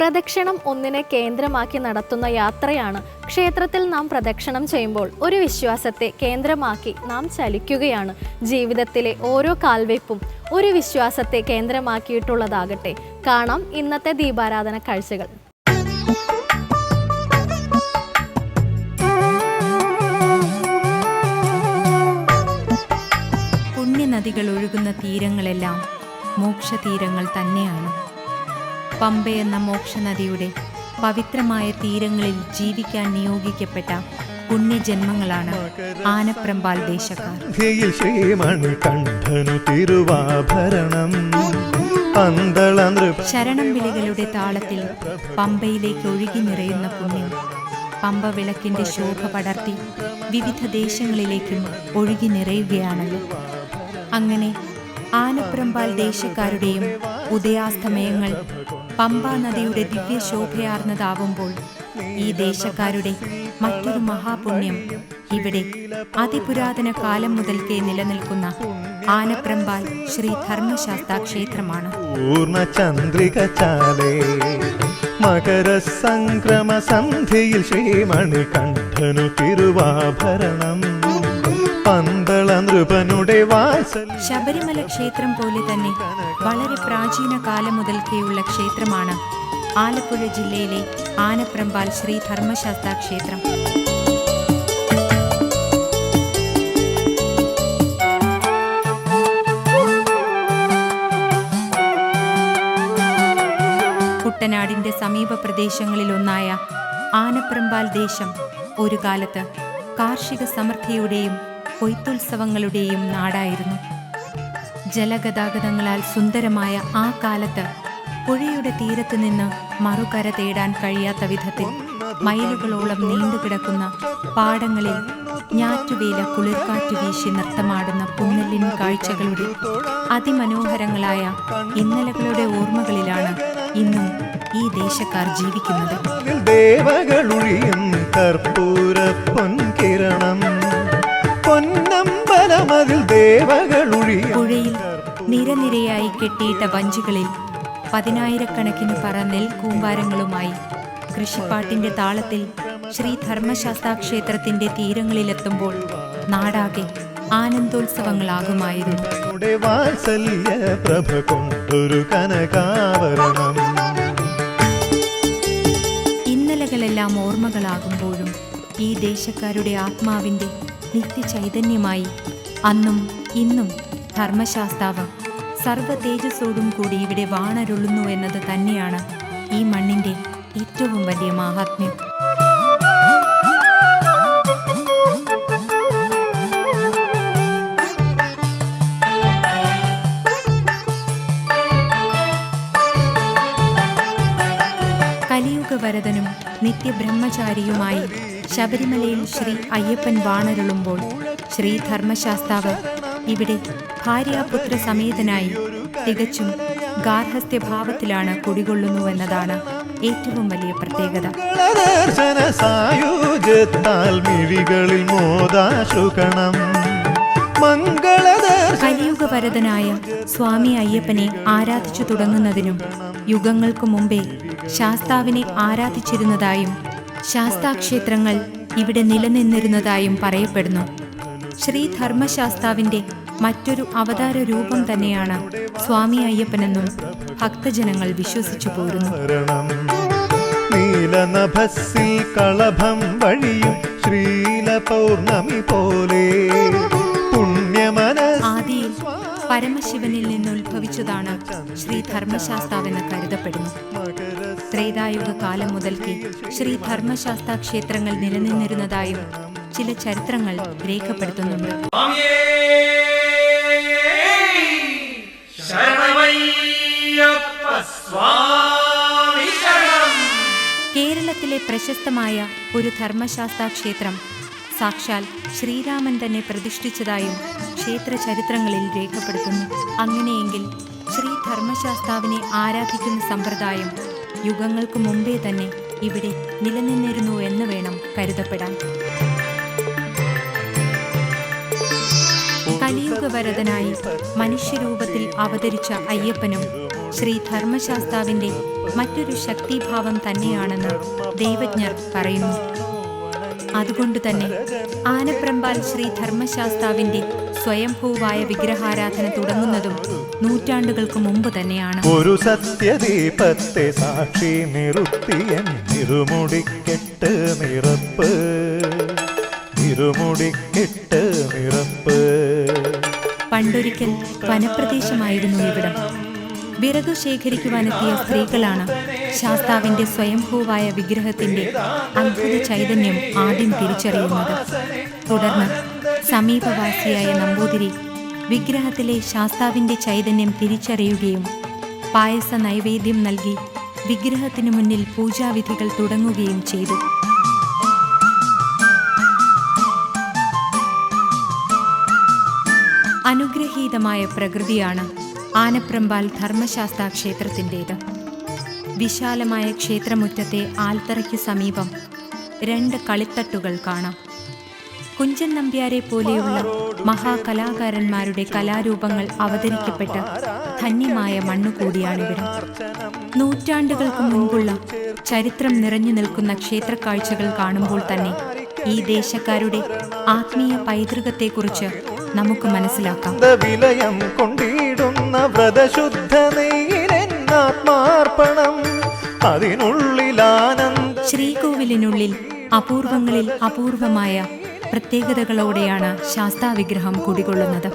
പ്രദക്ഷിണം ഒന്നിനെ കേന്ദ്രമാക്കി നടത്തുന്ന യാത്രയാണ്. ക്ഷേത്രത്തിൽ നാം പ്രദക്ഷിണം ചെയ്യുമ്പോൾ ഒരു വിശ്വാസത്തെ കേന്ദ്രമാക്കി നാം ചലിക്കുകയാണ്. ജീവിതത്തിലെ ഓരോ കാൽവയ്പും ഒരു വിശ്വാസത്തെ കേന്ദ്രമാക്കിയിട്ടുള്ളതാകട്ടെ. കാണാം ഇന്നത്തെ ദീപാരാധന കാഴ്ചകൾ. പുണ്യനദികൾ ഒഴുകുന്ന തീരങ്ങളെല്ലാം മോക്ഷതീരങ്ങൾ തന്നെയാണ്. പമ്പ എന്ന മോക്ഷനദിയുടെ പവിത്രമായ തീരങ്ങളിൽ ജീവിക്കാൻ നിയോഗിക്കപ്പെട്ട പുണ്യജന്മങ്ങളാണ് ആനപ്രമ്പാൽ ദേശക്കാർ. തിരുവാഭരണം. ശരണം വിളികളുടെ താളത്തിൽ പമ്പയിലേക്ക് ഒഴുകി നിറയുന്ന പുണ്യം പമ്പ വിളക്കിന്റെ ശോഭ പടർത്തി വിവിധ ദേശങ്ങളിലേക്കും ഒഴുകി നിറയുകയാണല്ലോ. അങ്ങനെ ആനപ്രമ്പാൽ ദേശക്കാരുടെയും ഉദയാസ്തമയങ്ങൾ പമ്പാ നദിയുടെ ദിവ്യശോഭയാർന്നതാവുമ്പോൾ ഈ ദേശക്കാരുടെ മറ്റൊരു മഹാപുണ്യം ഇവിടെ അതിപുരാതന കാലം മുതൽക്കേ നിലനിൽക്കുന്ന ആനപ്രമ്പാൽ ശ്രീ ധർമ്മശാസ്ത്ര ക്ഷേത്രമാണ്. പൂർണ ചാലേ മകര സംക്രമ സന്ധിയിൽ ശ്രീമണി കണ്ഠനു തിരുവാഭരണം. പന്തള നൃപനുടെ വാസൽ ശബരിമല ക്ഷേത്രം പോലെ തന്നെ വളരെ പ്രാചീന കാലം മുതൽക്കേയുള്ള ക്ഷേത്രമാണ് ആലപ്പുഴ ജില്ലയിലെ ആനപ്രമ്പാൽ ശ്രീ ധർമ്മശാസ്ത്ര ക്ഷേത്രം. കുട്ടനാടിന്റെ സമീപ പ്രദേശങ്ങളിലൊന്നായ ആനപ്രമ്പാൽ ദേശം ഒരു കാലത്ത് കാർഷിക സമൃദ്ധിയുടെയും കൊയ്ത്തുത്സവങ്ങളുടെയും നാടായിരുന്നു. ജലഗതാഗതങ്ങളാൽ സുന്ദരമായ ആ കാലത്ത് പുഴയുടെ തീരത്ത് നിന്ന് മറുകര തേടാൻ കഴിയാത്ത വിധത്തിൽ മൈലുകളോളം നീണ്ടുകിടക്കുന്ന പാടങ്ങളിൽ ഞാറ്റുവേല കുളിർക്കാറ്റ് വീശി നൃത്തമാടുന്ന പുന്നല്ലിൻ കാഴ്ചകളുടെ അതിമനോഹരങ്ങളായ ഇന്നലകളുടെ ഓർമ്മകളിലാണ് ഇന്നും ഈ ദേശക്കാർ ജീവിക്കുന്നത്. ദേവകളുഴിയും കർപ്പൂര പൊൻകിരണം. പൊന്നമ്പലമതിൽ ദേവകളുഴി പുഴയിൽ നിരനിരയായി കെട്ടിയിട്ട വഞ്ചികളിൽ പതിനായിരക്കണക്കിന് പറ നെൽ കൂമ്പാരങ്ങളുമായി കൃഷിപ്പാട്ടിന്റെ താളത്തിൽ ശ്രീ ധർമ്മശാസ്ത്ര ക്ഷേത്രത്തിന്റെ തീരങ്ങളിലെത്തുമ്പോൾ നാടാകെ ആനന്ദോത്സവങ്ങളാകുമായിരുന്നു. നമ്മുടെ വാത്സല്യ പ്രഭ കൊണ്ടൊരു കനകാവരണം. ഇന്നലകളെല്ലാം ഓർമ്മകളാകുമ്പോഴും ഈ ദേശക്കാരുടെ ആത്മാവിന്റെ നിത്യചൈതന്യമായി അന്നും ഇന്നും ധർമ്മശാസ്താവ് സർവ തേജസ്സോടും കൂടി ഇവിടെ വാണരുളുന്നു എന്നത് തന്നെയാണ് ഈ മണ്ണിന്റെ ഏറ്റവും വലിയ മാഹാത്മ്യം. നിത്യബ്രഹ്മചാരിയുമായി ശബരിമലയിൽ ശ്രീ അയ്യപ്പൻ വാണരുളുമ്പോൾ ശ്രീ ധർമ്മശാസ്താവ് ഇവിടെ ഭാര്യാപുത്ര സമേതനായി തികച്ചും ഗാർഹസ്ഥ്യഭാവത്തിലാണ് കുടികൊള്ളുന്നുവെന്നതാണ് ഏറ്റവും വലിയ പ്രത്യേകത. മിഴികളിൽ മോദാശുകണം കലിയുഗവരതനായ സ്വാമി അയ്യപ്പനെ ആരാധിച്ചു തുടങ്ങുന്നതിനും യുഗങ്ങൾക്കു മുമ്പേ ശാസ്താവിനെ ആരാധിച്ചിരുന്നതായും ശാസ്താക്ഷേത്രങ്ങൾ ഇവിടെ നിലനിന്നിരുന്നതായും പറയപ്പെടുന്നു. ശ്രീ ധർമ്മശാസ്താവിന്റെ മറ്റൊരു അവതാര രൂപം തന്നെയാണ് സ്വാമി അയ്യപ്പനെന്നും ഭക്തജനങ്ങൾ വിശ്വസിച്ചു പോരുന്നു. നീലനഭസ്സിൽ കളഭം വഴിയും ശ്രീല പൗർണമി പോലെ ആദിയിൽ പരമശിവനിൽ നിന്ന് ഉത്ഭവിച്ചതാണ് ശ്രീ ധർമ്മശാസ്താവെന്ന് കരുതപ്പെടുന്നു ത്രേതായുഗ കാലം മുതൽക്കേ ശ്രീ ധർമ്മശാസ്ത്ര ക്ഷേത്രങ്ങൾ നിലനിന്നിരുന്നതായും ചില ചരിത്രങ്ങൾ രേഖപ്പെടുത്തുന്നുണ്ട്. കേരളത്തിലെ പ്രശസ്തമായ ഒരു ധർമ്മശാസ്ത്ര ക്ഷേത്രം സാക്ഷാൽ ശ്രീരാമൻ തന്നെ പ്രതിഷ്ഠിച്ചതായും ക്ഷേത്ര ചരിത്രങ്ങളിൽ രേഖപ്പെടുത്തുന്നു. അങ്ങനെയെങ്കിൽ ശ്രീ ധർമ്മശാസ്താവിനെ ആരാധിക്കുന്ന സമ്പ്രദായം യുഗങ്ങൾക്ക് മുമ്പേ തന്നെ ഇവിടെ നിലനിന്നിരുന്നു എന്ന് വേണം കരുതപ്പെടാൻ. കലിയുഗ വരതനായി മനുഷ്യരൂപത്തിൽ അവതരിച്ച അയ്യപ്പനും ശ്രീ ധർമ്മശാസ്താവിന്റെ മറ്റൊരു ശക്തിഭാവം തന്നെയാണെന്ന് ദൈവജ്ഞർ പറയുന്നു. അതുകൊണ്ട് തന്നെ ആനപ്രമ്പാൽ ശ്രീ ധർമ്മശാസ്താവിന്റെ സ്വയംഭൂവായ വിഗ്രഹാരാധന തുടങ്ങുന്നതും നൂറ്റാണ്ടുകൾക്ക് മുമ്പ് തന്നെയാണ്. ഒരു സത്യദീപത്തെ സാക്ഷി നിറുത്തിയൻ ഇരുമുടിക്കെട്ട് നിറപ്പ്. ഇരുമുടിക്കെട്ട് നിറപ്പ്. പണ്ടൊരിക്കൽ വനപ്രദേശമായിരുന്നു ഇവിടം. വിറകു ശേഖരിക്കുവാനെത്തിയ സ്ത്രീകളാണ് ശാസ്താവിന്റെ സ്വയംഭൂവായ വിഗ്രഹത്തിന്റെ അത്ഭുത ചൈതന്യം ആദ്യം തിരിച്ചറിയുന്നത്. തുടർന്ന് സമീപവാസിയായ നമ്പൂതിരി വിഗ്രഹത്തിലെ ശാസ്താവിന്റെ ചൈതന്യം തിരിച്ചറിയുകയും പായസ നൈവേദ്യം നൽകി വിഗ്രഹത്തിനു മുന്നിൽ പൂജാവിധികൾ തുടങ്ങുകയും ചെയ്തു. അനുഗ്രഹീതമായ പ്രകൃതിയാണ് ആനപ്രമ്പാൽ ധർമ്മശാസ്ത്ര ക്ഷേത്രത്തിന്റേത്. വിശാലമായ ക്ഷേത്രമുറ്റത്തെ ആൽത്തറയ്ക്ക് സമീപം രണ്ട് കളിത്തട്ടുകൾ കാണാം. കുഞ്ചൻ നമ്പ്യാരെ പോലെയുള്ള മഹാകലാകാരന്മാരുടെ കലാരൂപങ്ങൾ അവതരിക്കപ്പെട്ട ധന്യമായ മണ്ണുകൂടിയാണിവിടം. നൂറ്റാണ്ടുകൾക്ക് മുൻപുള്ള ചരിത്രം നിറഞ്ഞു നിൽക്കുന്ന ക്ഷേത്രക്കാഴ്ചകൾ കാണുമ്പോൾ തന്നെ ഈ ദേശക്കാരുടെ ആത്മീയ പൈതൃകത്തെക്കുറിച്ച് നമുക്ക് മനസ്സിലാക്കാം. വിലയം കൊണ്ടിടുന്ന വ്രതശുദ്ധ ശ്രീകോവിലിനുള്ളിൽ അപൂർവങ്ങളിൽ അപൂർവമായ പ്രത്യേകതകളോടെയാണ് ശാസ്താവിഗ്രഹം കുടികൊള്ളുന്നത്.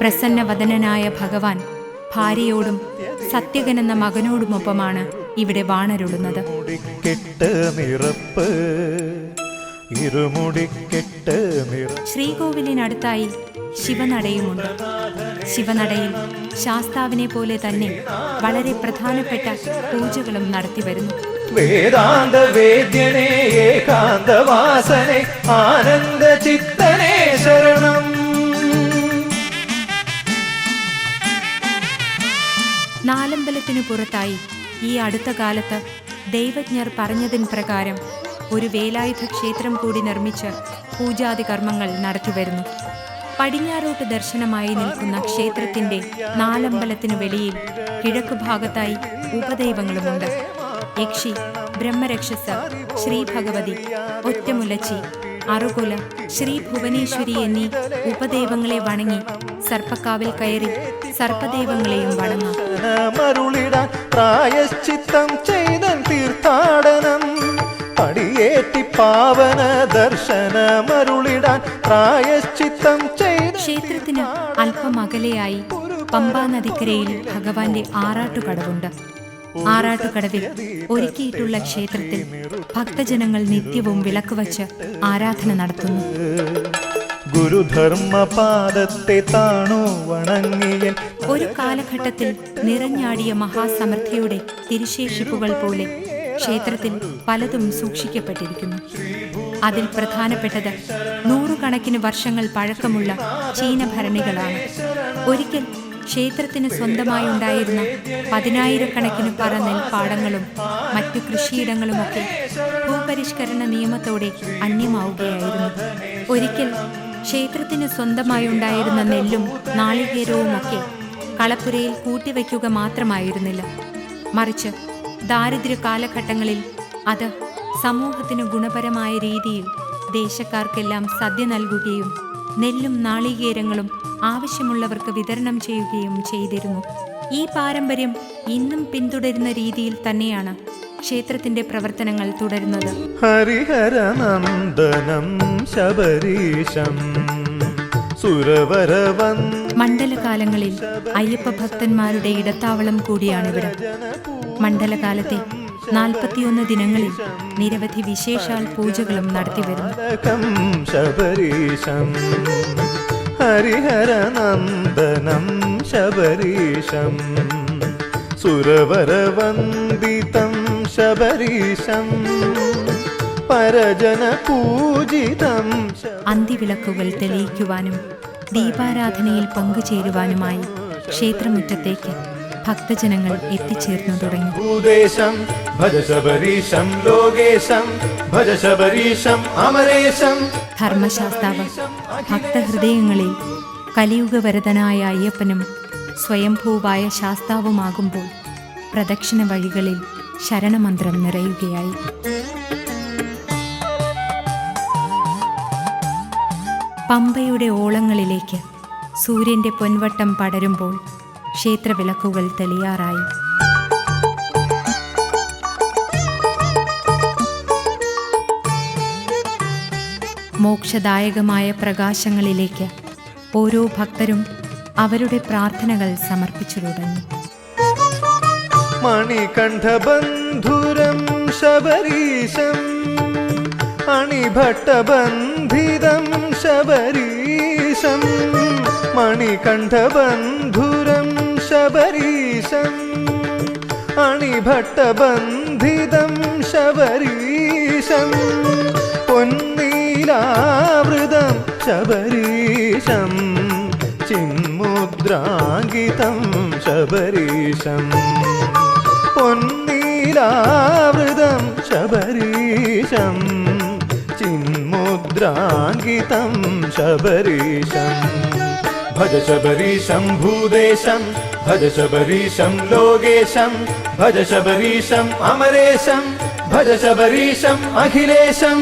പ്രസന്നവദനനായ ഭഗവാൻ ഭാര്യയോടും സത്യകൻ എന്ന മകനോടുമൊപ്പമാണ് ഇവിടെ വാണരുളുന്നത്. നിറ ശ്രീകോവിലിനടുത്തായി ശിവനടയുമുണ്ട്. ശിവനടയിൽ ശാസ്താവിനെ പോലെ തന്നെ വളരെ പ്രധാനപ്പെട്ട പൂജകളും നടത്തിവരുന്നു. വേദാന്ത വേദ്യനെ ഏകാന്ത വാസനെ ആനന്ദ ചിത്തനെ ശരണം. നാലമ്പലത്തിനു പുറത്തായി ഈ അടുത്ത കാലത്ത് ദൈവജ്ഞർ പറഞ്ഞതിൻ പ്രകാരം ഒരു വേലായുധ ക്ഷേത്രം കൂടി നിർമ്മിച്ച് പൂജാതി കർമ്മങ്ങൾ നടത്തിവരുന്നു പടിഞ്ഞാറോട്ട് ദർശനമായി നിൽക്കുന്ന ക്ഷേത്രത്തിന്റെ നാലമ്പലത്തിനു വെളിയിൽ കിഴക്ക് ഭാഗത്തായി ഉപദൈവങ്ങളുമുണ്ട്. യക്ഷി ബ്രഹ്മരക്ഷസ ശ്രീ ഭഗവതി ഒറ്റമുലച്ചി അറുകുല ശ്രീ ഭുവനേശ്വരി എന്നീ ഉപദേവങ്ങളെ വണങ്ങി സർപ്പക്കാവിൽ കയറി സർപ്പദേവങ്ങളെയും വണങ്ങാം. മരുളിടാൻ പ്രായശ്ചിത്തം ചെയ്തൻ തീർത്ഥാടനം. പടിയേറ്റി പാവന ദർശനമരുളിടാൻ പ്രായശ്ചിത്തം ചെയ്ത ക്ഷേത്രത്തിന് അല്പം അകലെയായി പമ്പാ നദിക്കരയിൽ ഭഗവാന്റെ ആറാട്ടുകടവുണ്ട്. ആറാട്ടുകടവിൽ ഒരുക്കിയിട്ടുള്ള ക്ഷേത്രത്തിൽ ഭക്തജനങ്ങൾ നിത്യവും വിളക്ക് വച്ച് ആരാധന നടത്തുന്നു. ഗുരുധർമ്മപാദത്തെ താണു ഒരു കാലഘട്ടത്തിൽ നിറഞ്ഞാടിയ മഹാസമൃദ്ധിയുടെ തിരുശേഷിപ്പുകൾ പോലെ ക്ഷേത്രത്തിൽ പലതും സൂക്ഷിക്കപ്പെട്ടിരിക്കുന്നു. അതിൽ പ്രധാനപ്പെട്ടത് നൂറുകണക്കിന് വർഷങ്ങൾ പഴക്കമുള്ള ചീന ചീനഭരണികളാണ് ഒരിക്കൽ ക്ഷേത്രത്തിന് സ്വന്തമായി ഉണ്ടായിരുന്ന പതിനായിരക്കണക്കിന് പറ നെൽപ്പാടങ്ങളും മറ്റു കൃഷിയിടങ്ങളുമൊക്കെ ഭൂപരിഷ്കരണ നിയമത്തോടെ അന്യമാവുകയായിരുന്നു. ഒരിക്കൽ ക്ഷേത്രത്തിന് സ്വന്തമായി ഉണ്ടായിരുന്ന നെല്ലും നാളികേരവുമൊക്കെ കളപ്പുരയിൽ കൂട്ടിവയ്ക്കുക മാത്രമായിരുന്നില്ല. മറിച്ച് ദാരിദ്ര്യ കാലഘട്ടങ്ങളിൽ അത് സമൂഹത്തിന് ഗുണപരമായ രീതിയിൽ ദേശക്കാർക്കെല്ലാം സദ്യ നൽകുകയും നെല്ലും നാളികേരങ്ങളും ആവശ്യമുള്ളവർക്ക് വിതരണം ചെയ്യുകയും ചെയ്തിരുന്നു. ഈ പാരമ്പര്യം ഇന്നും പിന്തുടരുന്ന രീതിയിൽ തന്നെയാണ് ക്ഷേത്രത്തിന്റെ പ്രവർത്തനങ്ങൾ തുടരുന്നത്. ഹരിഹരനന്ദനം ശബരീശം സുരവരവൻ മണ്ഡലകാലങ്ങളിൽ അയ്യപ്പ ഭക്തന്മാരുടെ ഇടത്താവളം കൂടിയാണിവിടെ. മണ്ഡലകാലത്തെ നാൽപ്പത്തിയൊന്ന് ദിനങ്ങളിൽ നിരവധി വിശേഷാൽ പൂജകളും നടത്തിവരുന്നു. ഹരിഹരനന്ദനം ശബരീശം. സുരവരവന്ദിതം ശബരീശം. പരജന പൂജിതം അന്തിവിളക്കുകൾ തെളിയിക്കുവാനും ദീപാരാധനയിൽ പങ്കുചേരുവാനുമായി ക്ഷേത്രമുറ്റത്തേക്ക് ഭക്തജനങ്ങൾ എത്തിച്ചേർന്നു തുടങ്ങി. ഭൂദേശം ഭജ ശബരീശം ലോകേശം ഭജ ശബരീശം അമരേശം. ധർമ്മശാസ്താവ് ഭക്തഹൃദയങ്ങളിൽ കലിയുഗവരതനായ അയ്യപ്പനും സ്വയംഭൂവായ ശാസ്താവുമാകുമ്പോൾ പ്രദക്ഷിണ വഴികളിൽ ശരണമന്ത്രം നിറയുകയായി. പമ്പയുടെ ഓളങ്ങളിലേക്ക് സൂര്യന്റെ പൊൻവട്ടം പടരുമ്പോൾ ക്ഷേത്രവിളക്കുകൾ തെളിയാറായി. മോക്ഷദായകമായ പ്രകാശങ്ങളിലേക്ക് ഓരോ ഭക്തരും അവരുടെ പ്രാർത്ഥനകൾ സമർപ്പിച്ചു തുടങ്ങി മണികണ്ഠബന്ധുരം ശബരീശം അണിഭട്ടബന്ധിതം ശബരീശം മണികണ്ഠബന്ധുരം ശബരീശം അണിഭട്ടബന്ധിതം ശബരീശം. പൊന്നീലാവൃതം ശബരീശം ചിന്മുദ്രാങ്കിതം ശബരീശം. പൊന്നീലാവൃതം ശബരീശം ചിന്മുദ്രാങ്കിതം ശബരീശം. ഭജ ശബരീശം ഭൂദേശം ഭജ ശബരീശം ലോകേശം ഭജ ശബരീശം അമരേശം ഭജ ശബരീശം അഖിലേശം.